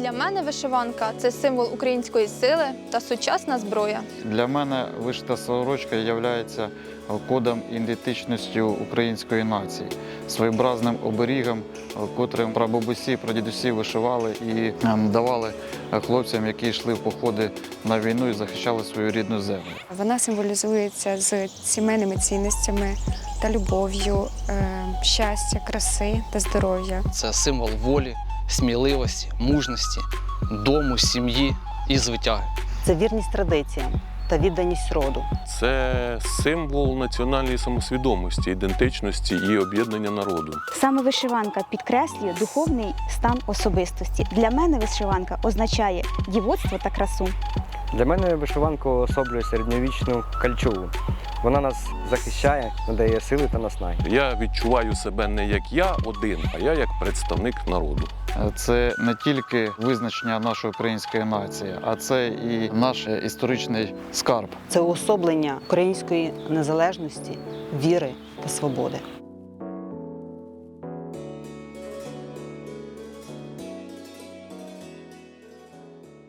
Для мене вишиванка це символ української сили та сучасна зброя. Для мене вишита сорочка є кодом ідентичності української нації, своєобразним оберігом, котрим прабабусі, прадідусі вишивали і ем, давали хлопцям, які йшли в походи на війну і захищали свою рідну землю. Вона символізується з сімейними цінностями та любов'ю, е, щастя, краси та здоров'я. Це символ волі, сміливості, мужності, дому, сім'ї і звитяги. Це вірність традиціям та відданість роду. Це символ національної самосвідомості, ідентичності і об'єднання народу. Саме вишиванка підкреслює духовний стан особистості. Для мене вишиванка означає дівоцтво та красу. Для мене вишиванка особлює середньовічну кальчугу. Вона нас захищає, надає сили та наснаги. Я відчуваю себе не як я один, а я як представник народу. Це не тільки визначення нашої української нації, а це і наш історичний скарб. Це уособлення української незалежності, віри та свободи.